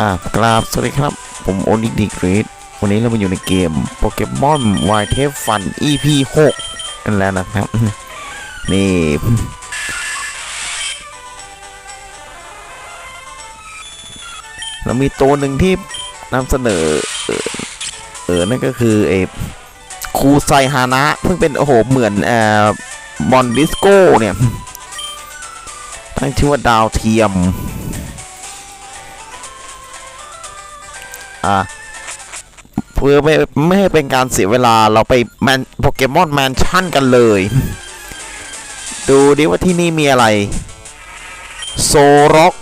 อ่ากราบสวัสดีครับ ผมโอนิกดีกรีดวันนี้เรามาอยู่ในเกมโปเกมอนวายเทฟฟัน EP 6กันแล้วนะครับ นี่ เรามีตัวหนึ่งที่นำเสนอ เออ นั่นก็คือไอ้คูไซฮานะ เพิ่งเป็น โอ้โห เหมือนเอ่อบอลดิสโก้เนี่ย ตั้งชื่อว่าดาวเทียม อะเพื่อไม่ไม่ให้เป็นการเสียเวลาเราไปแมนโปเกมอนแมนชั่นกันเลย ดูดิว่าที่นี่มีอะไร โซร็อก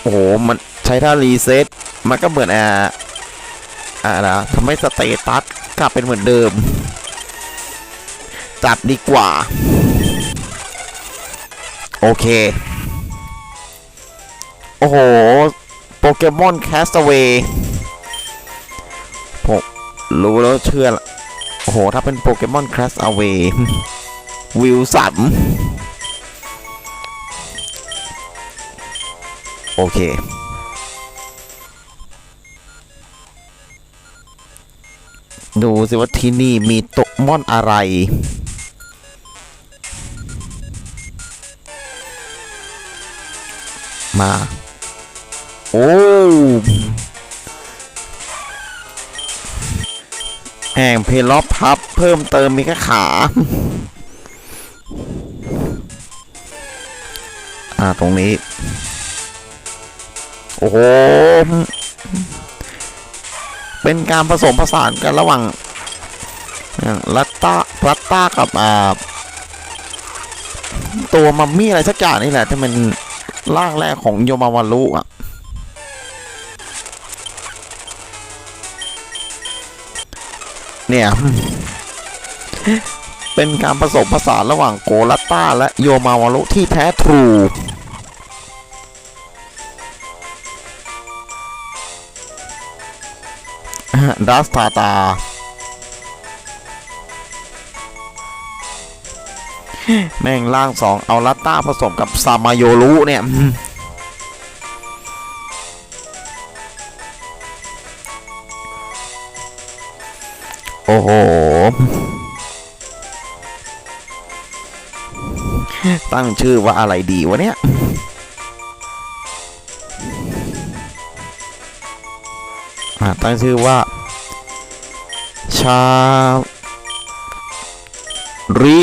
โอ้โห มันใช้ท่ารีเซ็ตมันก็เหมือนอ่าอ่านะทำให้สเตตัสกลับเป็นเหมือนเดิม จัดดีกว่า โอเค อ้โห โปเกมอนแคสเวย์ผมรู้แล้วเชื่อละโอ้โห ถ้าเป็นโปเกมอนแคสเวย์วิวสันโอเค ดูสิว่าที่นี่มีโตมอนอะไร มา โอ้แห่งเพลอพับเพิ่มเติมมีแค่ขา อ่าตรงนี้ โอ้โห เป็นการผสมผสานกันระหว่างอย่างลัตตาลัตตากับอ่าตัวมัมมี่อะไรสักอย่างนี่แหละที่มันร่างแรกของโยมาวารุอะ เนี่ย เป็นการผสมผสานระหว่างโกลัตตาและโยมาวารุที่แท้ทรูดัสตาตา แม่งล่างสองเอาลัตตาผสมกับซามาโยรุเนี่ย ตั้งชื่อว่าอะไรดีวะเนี่ยอ่าตั้งชื่อว่า ชาริ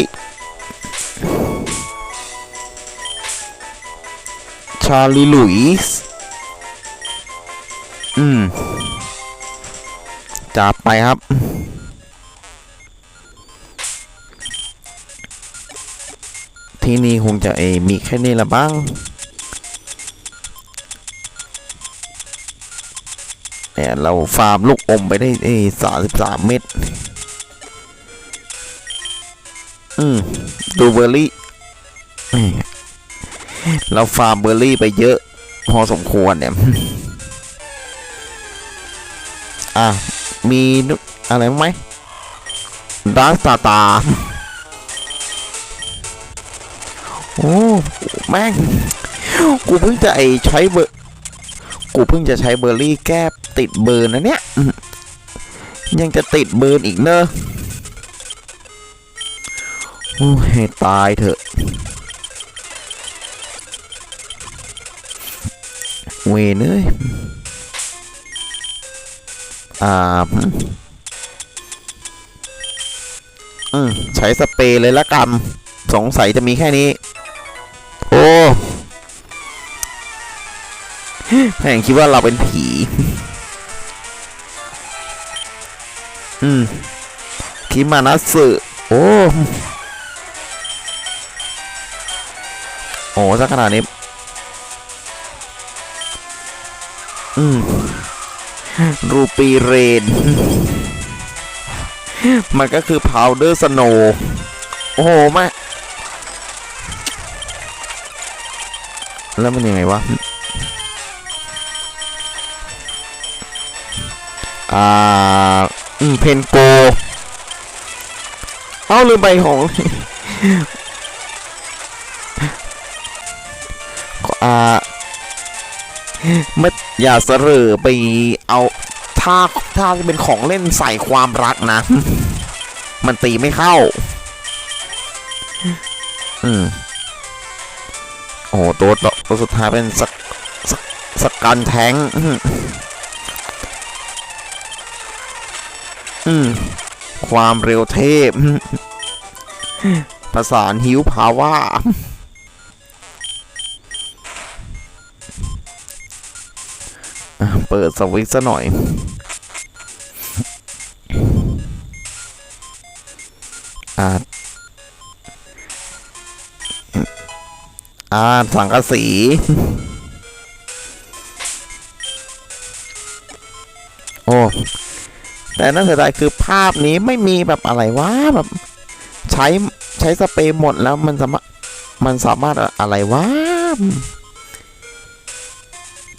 ชาลีลุยส์อืมจับไปครับ ที่นี่คงจะเอมีแค่นี้ละบ้างเนี่ยเราฟาร์มลูกอมไปได้เอสามสิบสามเม็ดอืมดูเบอร์รี่เราฟาร์มเบอร์รี่ไปเยอะ พอสมควรเนี่ย อะ มีอะไรไหมดาร์สตาตา โอ้แม่งกูเพิ่งจะไอใช้เบอร์กูเพิ่งจะใช้เบอร์รี่แก้ติดเบิร์นะเนี่ย ยังจะติดเบิร์อีกเนอะโอ้ให้ตายเถอะ เวเอ้ยอ่าอืมใช้สเปรย์เลยละกัน สงสัยจะมีแค่นี้ แม่งคิดว่าเราเป็นผี อืมคิมานัสึโอ้โอ้สักขนาดนี้ อืม รูปีเรน มันก็คือพาวเดอร์สโนโอ้โหแม่แล้วมันยังไงวะ อ่าอืมเพนโก เอาลืมไปของ อ่าไม่อย่าเสรอไปเอาถ้าถ้าจะเป็นของเล่นใส่ความรักนะ มันตีไม่เข้า อืมโอ้โหตัวตัวสุดท้ายเป็นสกสกสกันแทง อืมความเร็วเทพประสานฮิวพาว่าอะเปิดสวิตช์ซะหน่อยอ่าอาสังกะสี โอ้ แต่น่าเสียดายคือภาพนี้ไม่มีแบบอะไรวะแบบ ใช้ใช้สเปรย์หมดแล้วมันสามารถมันสามารถอะไรวะ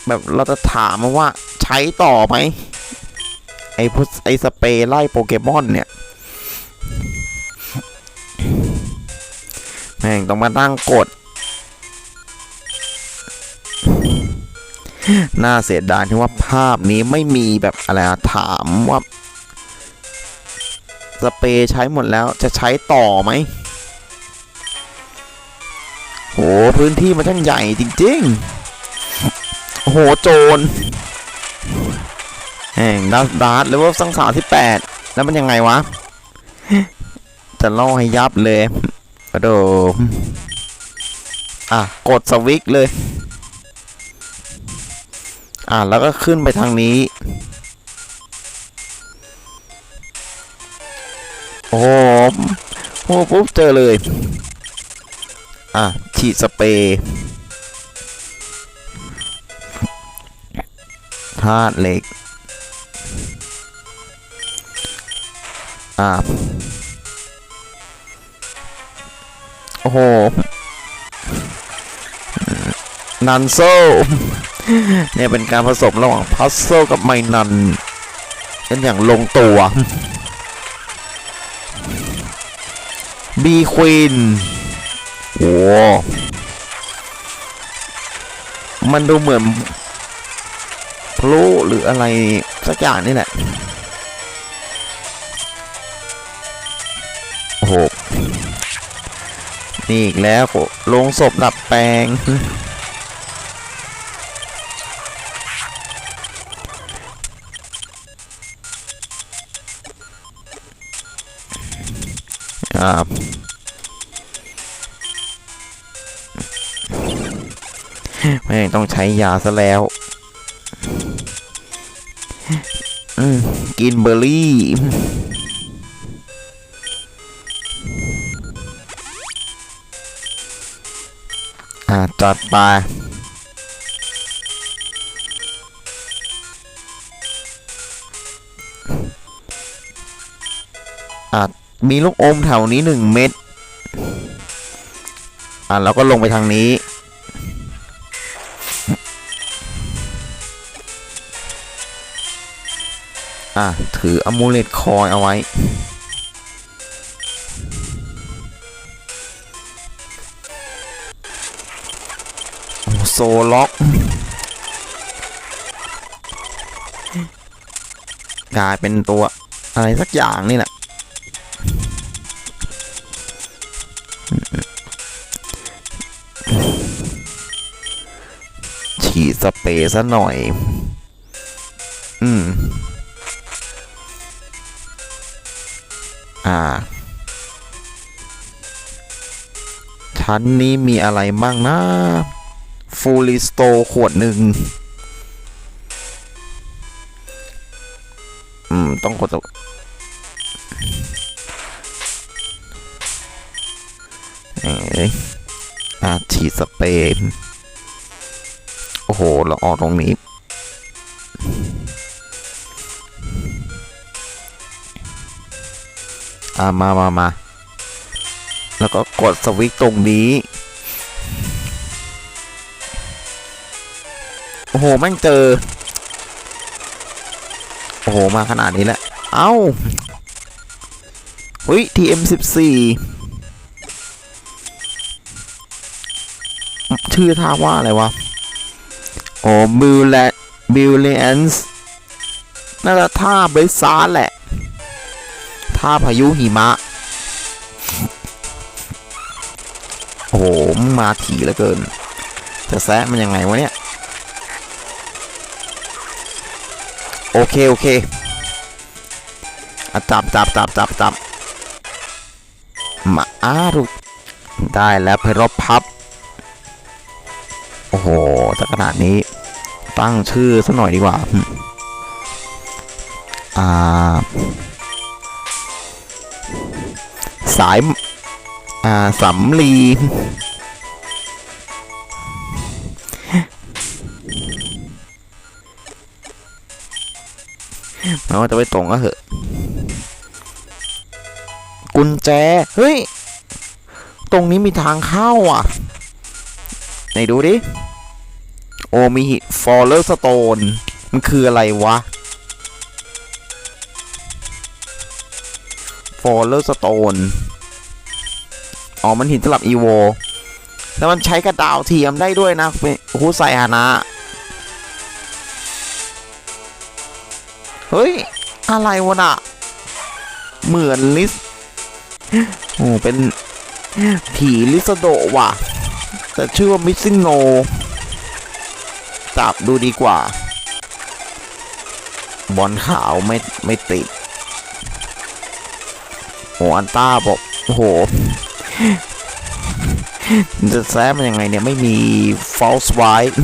แบบเราจะถามว่าใช้ต่อไหมไอ้ไอ้สเปรย์ไล่โปเกมอนเนี่ยแม่งต้องมาตั้งกดน่าเสียดายที่ว่าภาพนี้ไม่มีแบบอะไรอะถามว่า สเปรย์ใช้หมดแล้วจะใช้ต่อไหมโหพื้นที่มันช่างใหญ่จริงๆ โอ้โห โจรแห่งดาร์ดาร์ดเลเวลสังสามที่แปดแล้วมันยังไงวะ จะล่อให้ยับเลยกระโดดอะ กดสวิกเลย อะ แล้วก็ขึ้นไปทางนี้ โอ้โหโอ้ปุ๊บเจอเลย อะฉีดสเปรย์ธาตุเหล็ก อะโอ้โห นันโซเนี่ยเป็นการผสมระหว่างพัซโซกับไมนันกันอย่างลงตัว บีควีนโอ้มันดูเหมือนพลุหรืออะไร สักอย่างนี่แหละ โอ้โห นี่อีกแล้วโลงศพดับแปลง ครับ ไม่ต้องใช้ยาซะแล้ว กินเบอร์รี่อ่าจัดไป มีลูกอมแถวนี้หนึ่งเม็ด อะแล้วก็ลงไปทางนี้ อะ ถืออมูเลตคอยเอาไว้โอ้โซล็อก กลายเป็นตัวอะไรสักอย่างนี่แหละ สเปรย์ซะหน่อย อืม อ่า ชั้นนี้มีอะไรบ้างนะฟูลิสโตขวดหนึ่งอืม ต้องกดตัวเอ้อาฉีดสเปรย์ อ้โห เราออกตรงนี้ อ่ามามามา แล้วก็กดสวิตช์ตรงนี้ โอ้โหแม่งเจอ โอ้โห มาขนาดนี้แล้ว เอ้าเฮ้ย TM14 ชื่อท่าว่าอะไรวะ โอ้บิลแลบิลเลนส์น่าจะท่าเบรซาร์แหละ ท่าพายุหิมะ โอ้โหมึงมาถี่เหลือเกิน จะแซะมันยังไงวะเนี่ย โอเค โอเคอจับจับจับจับจับมาอ้าถูกได้แล้วเพรบพับ โอ้โหถ้าขนาดนี้ ตั้งชื่อสักหน่อยดีกว่า อ่า สาย อ่าสำลีไม่ว่าจะไปตรงก็เหอะ กุญแจ เฮ้ย ตรงนี้มีทางเข้าอะ ไหนดูดิ โอมีฟอลเลอร์สโตนมันคืออะไรวะฟอลเลอร์สโตนอ๋อ มันหินสลับอีโวแล้วมันใช้กระดาวเทียมได้ด้วยนะโอ้โหใส่ฮานะ เฮ้ย อะไรวะน่ะ เหมือนลิสโอ้เป็น ผีลิสโดว่ะ แต่ชื่อว่า missing no จับดูดีกว่า บอลขาวไม่ไม่ติดโหอันต้าบอกโห จะแซะมันยังไงเนี่ยไม่มี false white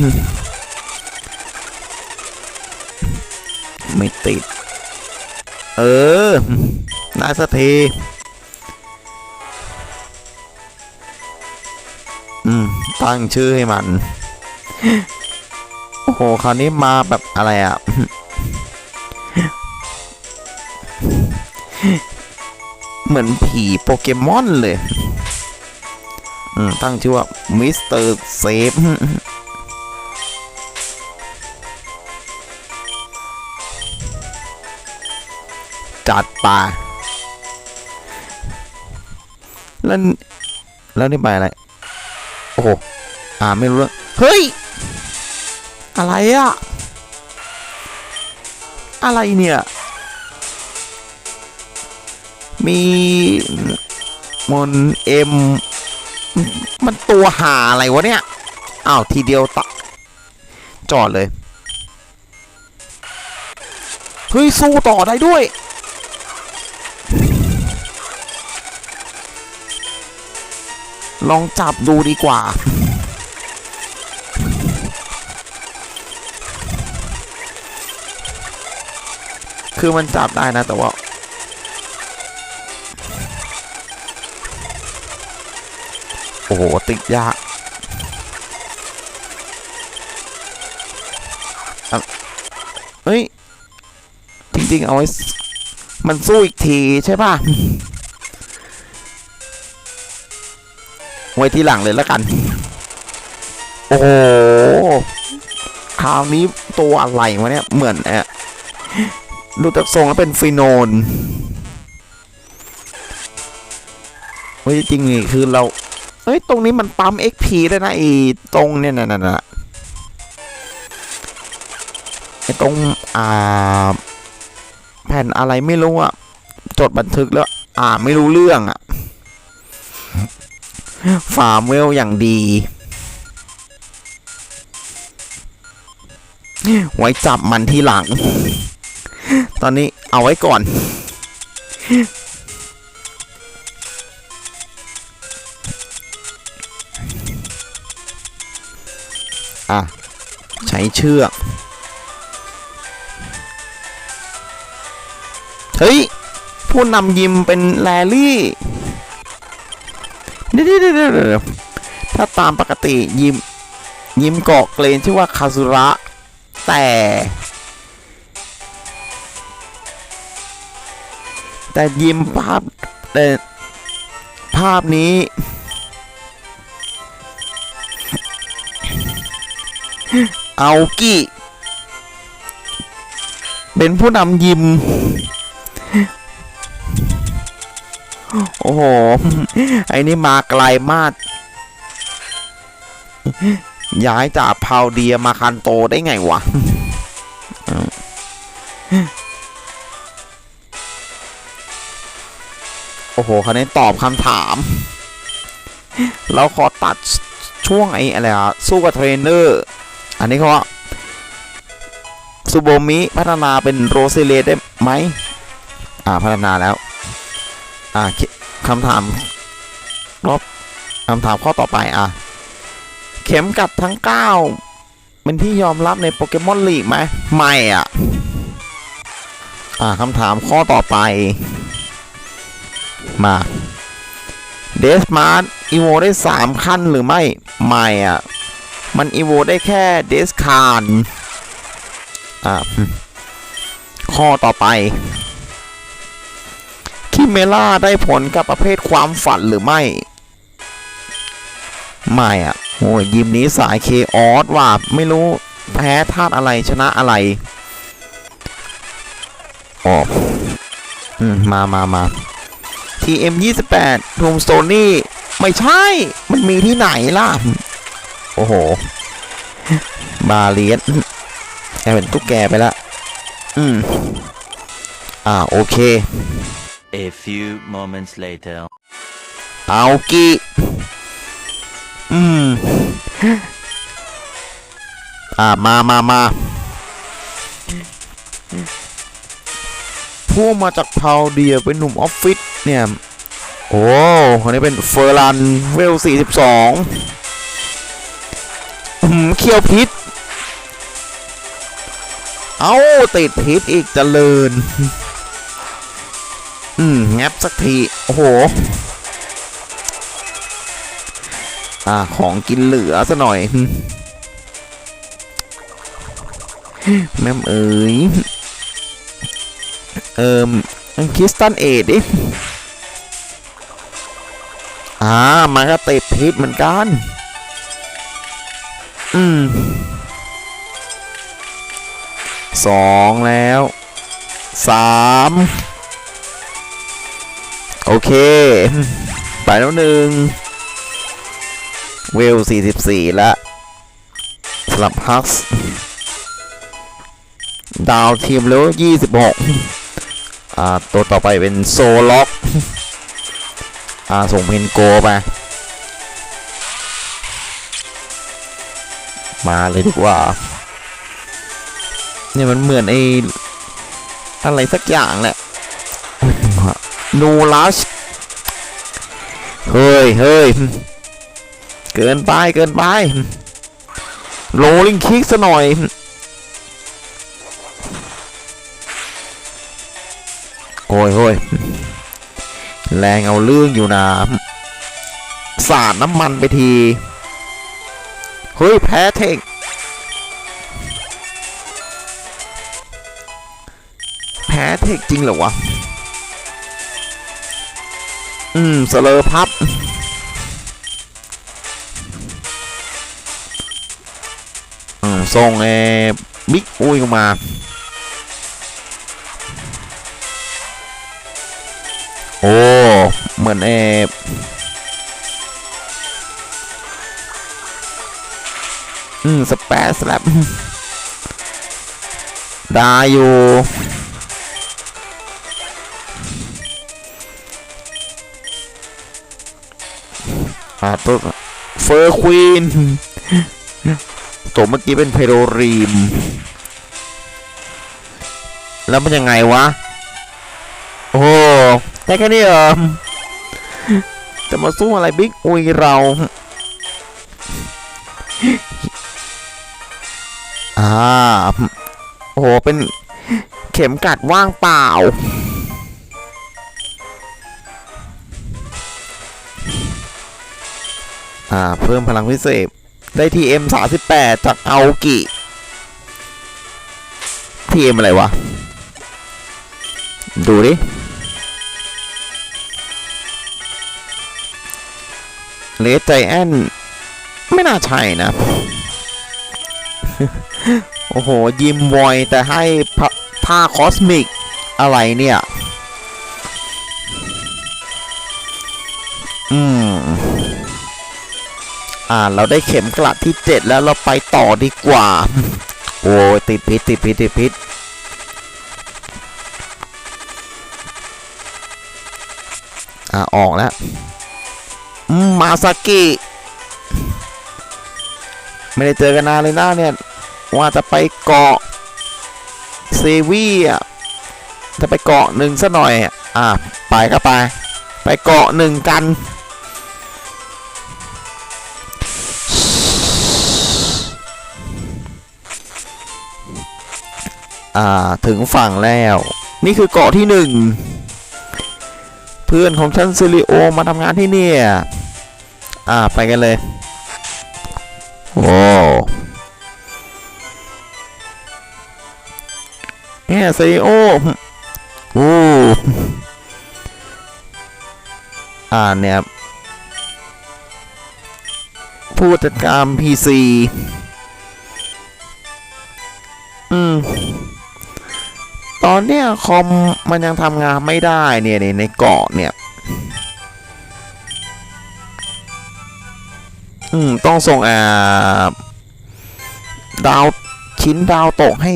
ไม่ติด เออน่าสะเทอืม ตั้งชื่อให้มัน หคราวนี้มาแบบอะไรอะ เหมือนผีโปเกมอนเลยอืมตั้งชื่อว่ามิสเตอร์เซฟจัดไปแล้วแล้วนี่ไปอะไร โอ้โห อ่าไม่รู้เรื่องเฮ้ย อะไรอะอะไรเนี่ย มีมอนเอ็มมันตัวหาอะไรวะเนี่ย อ้าวทีเดียวตะจอดเลย เฮ้ย สู้ต่อได้ด้วย ลองจับดูดีกว่า คือมันจับได้นะแต่ว่า โอ้โห ติดยากอะเฮ้ย จริง ๆ เอาไว้ มันสู้อีกทีใช่ป่ะ ไว้ที่หลังเลยแล้วกัน โอ้โห คราวนี้ตัวอะไรวะเนี่ย เหมือนเอะ ดูจากทรงแล้วเป็นฟีโนนเฮ้ยจริงนี่คือเราเฮ้ยตรงนี้มันปั๊ม XP ได้นะไอีตรงเนี่ยน่ะนะไอตรงอ่าแผ่นอะไรไม่รู้อะจดบันทึกแล้ว อ่าไม่รู้เรื่องอะฟาร์มเวลอย่างดี ไว้จับมันที่หลัง ตอนนี้เอาไว้ก่อน อะ ใช้เชือก เฮ้ย ผู้นำยิมเป็นแลลี่เดี๋ยวถ้าตามปกติยิมยิมเกาะเกรนชื่อว่าคาซุระ แต่ แต่ยิ้มภาพแต่ภาพนี้เอากิเป็นผู้นำยิม โอ้โห ไอ้นี่มาไกลมาก ย้ายจากพาวเดียมาคันโตได้ไงวะ อ้โหเขาเน้นตอบคำถาม เราขอตัดช่วงไอ้อะไรอะสู้กับเทรนเนอร์ อันนี้เขาซูโบมิพัฒนาเป็นโรเซเลได้ไหมอ่าพัฒนาแล้ว อ่าคคำถามรอบคำถามข้อต่อไปอะ เข็มกัดทั้ง 9 เป็นที่ยอมรับในโปเกมอนลีกไหมไม่อะ อ่าคำถามข้อต่อไป มาเดสมาร์ t อีโวได้ 3 ขั้นหรือไม่ ไม่อะ มันอีโวได้แค่เดสคานอ่าข้อต่อไปคิเมล่าได้ผลกับประเภทความฝันหรือไม่ ไม่อะ โอ้ยยิมนี้สายเคออสว่าไม่รู้แพ้ธาตุอะไรชนะอะไรอ๋ออืมมามามา TM 28ทูมสโตนี่ไม่ใช่ มันมีที่ไหนล่ะ โอ้โห บาเลียสแกเป็นตุ๊กแกไปละอืม อ่า โอเค A few moments later. เอากิอืม อ่า มามามา พวกมาจากพาวเดียเป็นหนุ่มออฟฟิศเนี่ย โอ้คนนี้เป็นเฟอร์รันเวล 42อืมเคียวพิษ เอาติดพิษอีกเจริญ อืมแงบสักที โอ้โห อ่า ของกินเหลือซะหน่อยแม่มเอ๋ย เอิมคริสตันเอดดิอ่ามันก็ติดพิษเหมือนกัน อืมสองแล้วสามโอเค ไปแล้วหนึ่งเวล44แล้วสำหรับฮักส์ดาวทีมเลเวล26 อ่าตัวต่อไปเป็นโซล็อกอ่าส่งเพนโกไปมาเลยดีกว่าเนี่ยมันเหมือนไอ้อะไรสักอย่างแหละนูลัชเฮ้ยเฮ้ยเกินไปเกินไปโรลลิงคิกซะหน่อย โอ้ยโอ้ยแรงเอาเรื่องอยู่นะสาดน้ำมันไปที เฮ้ย แพ้เทคแพ้เทคจริงเหรอวะ อืม สเลอพับ อืมส่งเอบิ๊กอุ้ยออกมา มือนเออืมสเปซแลบได้อยู่อาตัวเฟอร์ควีนตัวเมื่อกี้เป็นเพโรรีม แล้วมันยังไงวะ โอ้ได้แค่นี้เหรอ จะมาสู้อะไรบิ๊กอุยเรา อ่า โอ้โห เป็นเข็มกัดว่างเปล่า อ่า เพิ่มพลังพิเศษ ได้ TM 38จากเอากิ TM อะไรวะ ดูดิ เลสใจแอนไม่น่าใช่นะ โอ้โห ยิมวอย แต่ให้พะท่าคอสมิก อะไรเนี่ย อืม อ่า เราได้เข็มกลัดที่เจ็ดแล้วเราไปต่อดีกว่า โอ้ติดพิษติดพิษติดพิษอ่า ออกแล้ว มาซากิไม่ได้เจอกันนานเลยนะเนี่ย ว่าจะไปเกาะเซวีอะจะไปเกาะหนึ่งซะหน่อย อะไปก็ไป ไปเกาะหนึ่งกันอ่าถึงฝั่งแล้ว นี่คือเกาะที่หนึ่ง เพื่อนของฉันซิลิโอมาทำงานที่เนี่ย อ่าไปกันเลยโอ้เนี่ยซิลิโอโอ้อ่าเนี่ยผู้จัดการ PC อืม ตอนเนี้ยคอมมันยังทำงานไม่ได้เนี่ยในในเกาะเนี่ย อืม ต้องส่งอ่าดาวชิ้นดาวตกให้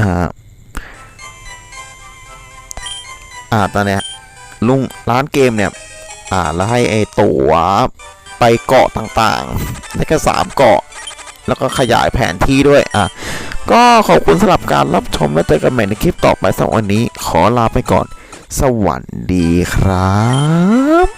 อ่า อ่า ตอนเนี้ยลุงร้านเกมเนี่ย อ่า แล้วให้ไอ้ตัวไปเกาะต่างๆได้แค่สามเกาะ แล้วก็ขยายแผนที่ด้วย อะ ก็ขอบคุณสำหรับการรับชมและเจอกันใหม่ในคลิปต่อไปสำหรับวันนี้ ขอลาไปก่อน สวัสดีครับ